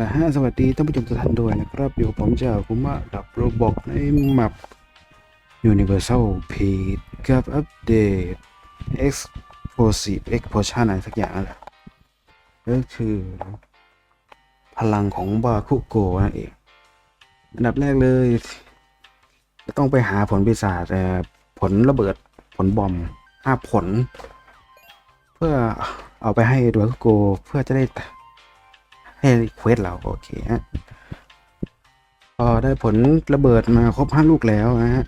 ละฮะสวัสดีท่านผู้ชมทุกท่านด้วยนะครับอยู่ผมเจ้าคุมะดับโรบอกในแมป Universal p a g e กับอัปเดต Explosive Explosion อะไรสักอย่างแหละก็คือ พลังของบาคุโกนั่นเอง อันดับแรกเลยจะต้องไปหาผลปีศาจผลระเบิดผลบอมห้าผล เพื่อเอาไปให้ดวคุโกเพื่อจะได้ ให้เควสเราโอเคฮะพอได้ผลระเบิดมาครบห้าลูกแล้วนะฮะ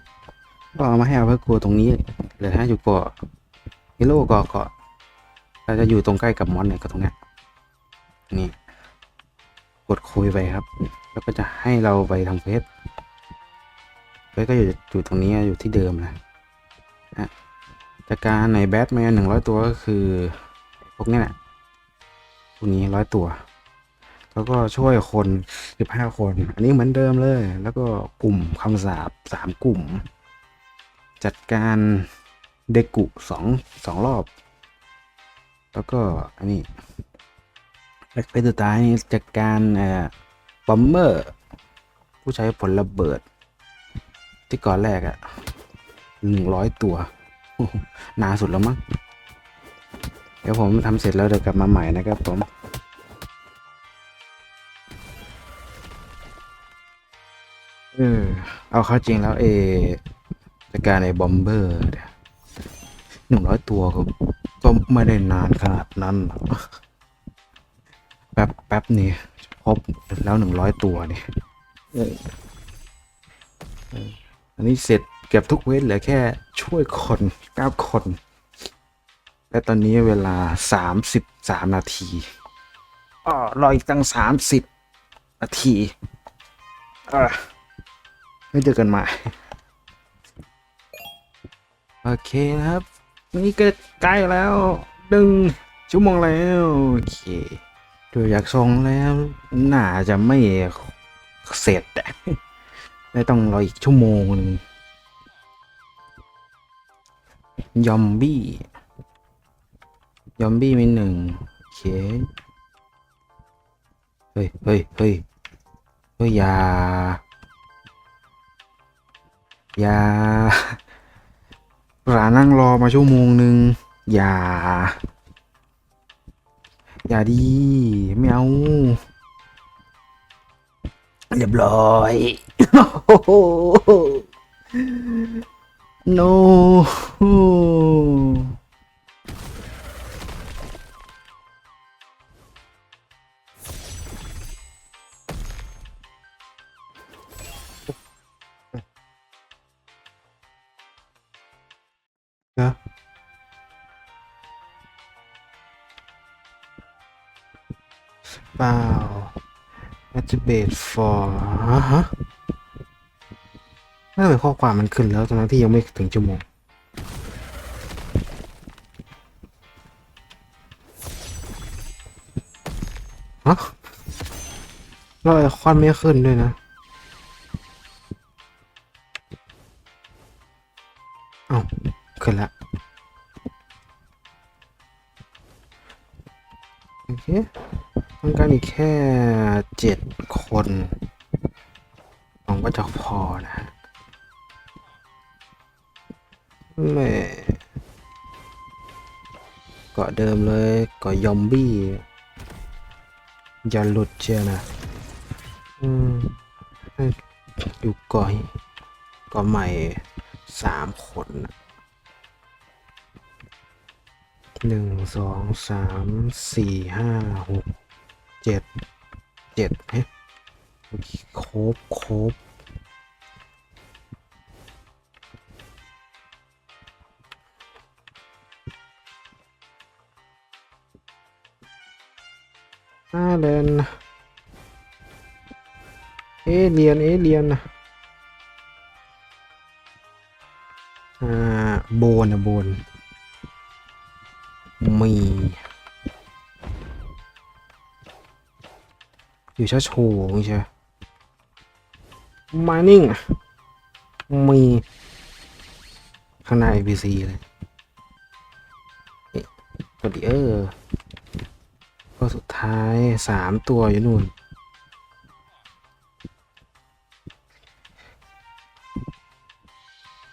ก็เอามาให้เอาเพื่อโกตรงนี้เหลือห้าอยู่เกาะฮิโร่เกาะเกาะเราจะอยู่ตรงใกล้กับมอนเนี่ยก็ตรงเนี้ยนี่กดคุยไปครับ แล้วก็จะให้เราไปทำเควสเควสก็อยู่อยู่ตรงนี้อยู่ที่เดิมนะนะจากการในแบทแมนหนึ่งร้อยตัวก็คือพวกเนี้ยแหละพวกนี้ร้อยตัว แล้วก็ช่วยคน 15 คน อันนี้เหมือนเดิมเลย แล้วก็กลุ่มคำสาบสามกลุ่ม จัดการเดกุสองสองรอบ แล้วก็อันนี้ไปสุดท้ายนี่จัดการอบอมเมอร์ ผู้ใช้ผลระเบิด ที่ก่อนแรกอะหนึ่งร้อยตัวหนาสุดแล้วมั้งเดี๋ยวผมทำเสร็จแล้วเดี๋ยวกลับมาใหม่นะครับผม เอาเข้าจริงแล้วเอจากการไอ้บอมเบอร์หนึ่งร้อยตัวก็ก็ไม่ได้นานขนาดนั้น แป๊บแป๊บนี่ครบแล้วหนึ่งร้อยตัวนี่อันนี้เสร็จเก็บทุกเวทเหลือแค่ช่วยคนเก้าคน และตอนนี้เวลาสามสิบสามนาทีอ๋อรออีกตั้งสามสิบนาทีอะ ไม่เจอกันใหม่โอเคนะครับ นี่ก็ใกล้แล้วดึงชั่วโมงแล้วโอเคดูอยากทรงแล้วน่าจะไม่เสร็จได้ต้องรออีกชั่วโมงหนึงยอมบี้ยอมบี้มีหนึ่งโอเคเฮ้ยเฮ้ยเฮ้ยเฮ้ยอย่า อย่าหลานั่งรอมาชั่วโมงหนึ่งอย่า อย่าดีไม่เอาเรียบร้อย no เปล่า activate for ฮะฮะน่าเป็นข้อความมันขึ้นแล้วตอนนั้นที่ยังไม่ถึงชั่วโมงฮะแล้วไอคอนไม่ขึ้นด้วยนะเอ้าขึ้นละโอเค ต้องการอีกแค่เจ็ดคนหวังว่าจะพอนะฮะแม่เกาะเดิมเลยเกาะยอมบี้ อย่าหลุดเชียนะ อืมอยู่เกาะเกาะใหม่สามคนนะหนึ่งสองสามสี่ห้าหก เจ็ดเจ็ดเฮ้ยโคครบครบห้าเลนเอเลียนเอเลียนนะอ่าโบนอะโบนมี อยู่ชาโชงใช่มานิ่งมีข้างใน้า ABC เลยพอดีเออก็สุดท้ายสามตัวอยู่นู่น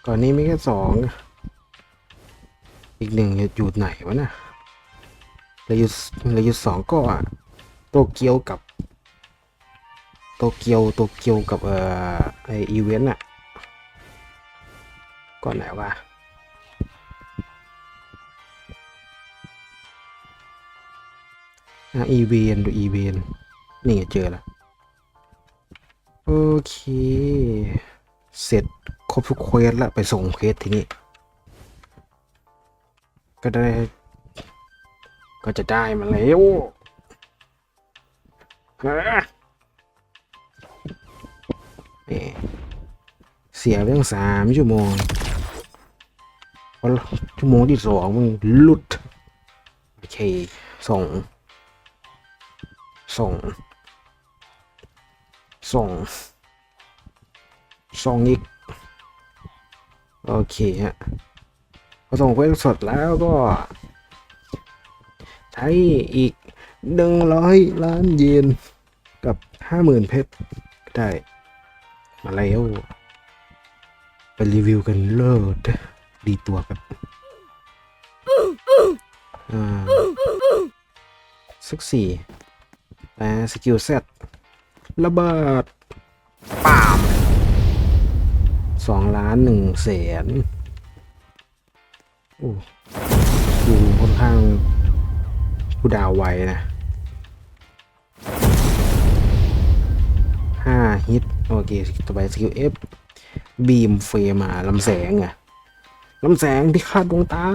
ก่อนนี้ไม่แค่สองอีกหนึ่งอยู่ไหนวะนะ่ะเหลืออยู่เหลืออยู่สองก็อะโตเกียวกับ โตเกียวโตเกียวกับเอ่อไออีเวนต์อะก่อนไหนวะอะอีเวนดูอีเวนนี่ไงเจอล้วโอเค เสร็จครบทุกเควสแล้วไปส่งเควสทีนี้ ก็ได้ ก็จะได้มาแล้ว เสียเรื่องสามชั่วโมงพอชั่วโมงที่สองมึงหลุด โอเคส่ง ส่ง ส่ง ส่งอีก โอเคฮะพอส่งเควสสดแล้วก็ ใช้อีกหนึ่งร้อยล้านเยนกับห้าหมื่นเพชรได้ มาแล้ว รีวิวกันเลิศดีตัวครับอ่าสักสี่แต่สกิลเซตระเบิดปามสองล้านหนึ่งแสนโอ้ดูค่อนข้างผู้ดาวไวนะห้าฮิต โอเค ต่อไปสกิลเอฟ บีมเฟมาลำแสงอะลำแสงที่คาดดวงตา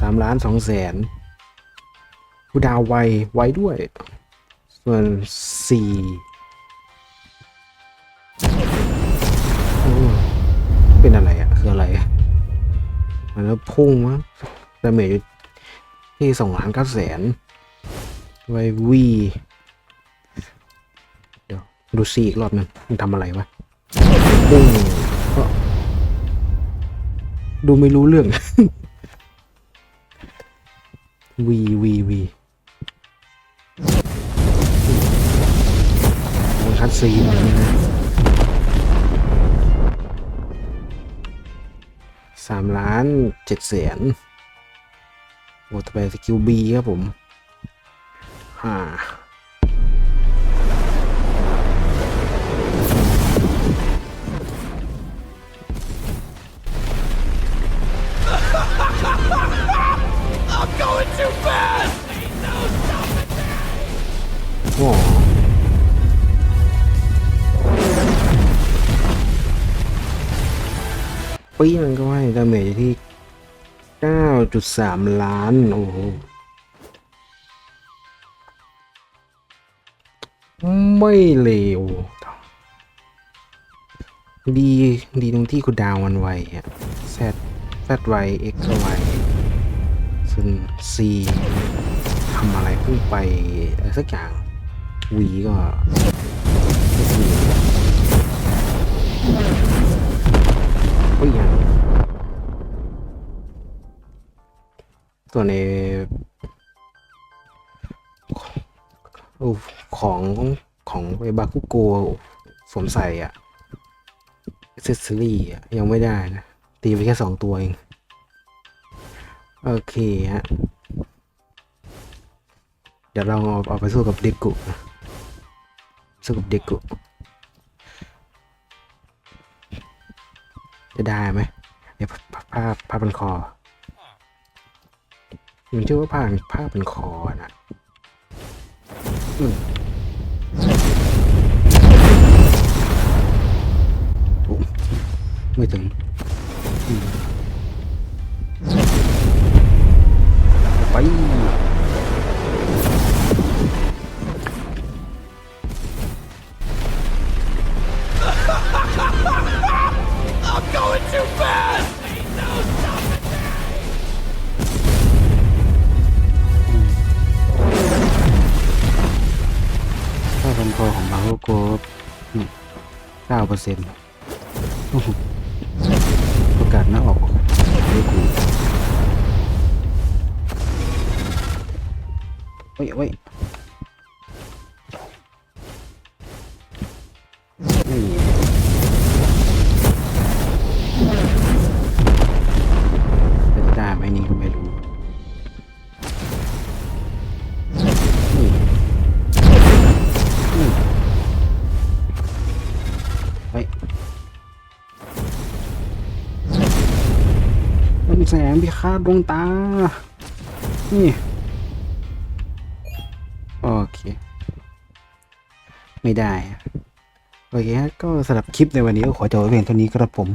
สามล้านสองแสนผู้ดาวไวไวด้วย ส่วนสี่เป็นอะไรอะคืออะไรอะมันแล้วพุ่งมั้งดาเมจอยู่ที่สองล้านเก้าแสนไววีเดูซีอีกรอบนึงมันทำอะไรวะพุ่งก็ดูไม่รู้เรื่อง วีวีวีมันคัดซีนอะไรนะสามล้านเจ็ดแสนโอ้ต่อไปสกิลบีครับผมฮ่า ปี้มันก็ให้ดาเมจอยู่ที่ 9.3 ล้าน โอ้โห ไม่เลวดี ดีตรงที่กูดาวมันไวอะแซดแซดไวเอ็กซ์ไวซึ่งซีทำอะไรเพิ่งไปอะไรสักอย่างวีก็ ตัวนในโอ้ของของไอบาคุโกสวมใส่อะเซสซอรี่อะยังไม่ได้นะ ตีไปแค่สองตัวเอง โอเคฮะ เดี๋ยวเราเอาเอาไปสู้กับเด็กกุสู้กับเด็กกุ จะได้ไหมเดี๋ยวผ้าผ้าพันคอมันชื่อว่าผ้าผ้าพันคอนะอืมไม่ถึงไป เก้าเปอร์เซ็นต์ประกาศหน้าออกไม่กูเฮ้ยเฮ้ย พิฆาตดวงตา นี่ โอเค ไม่ได้ โอเคก็สำหรับคลิปในวันนี้ก็ขอจบเพียงเท่านี้ครับผม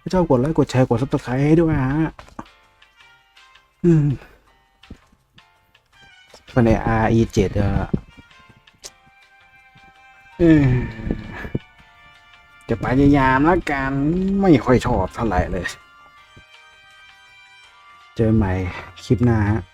ถ้าชอบกดไลค์กดแชร์กดซับสไครต์ให้ด้วยฮะ อืมใน RE 7 เออเออจะพยายามแล้วกัน ไม่ค่อยชอบเท่าไหร่เลย เจอใหม่คลิปหน้าฮะ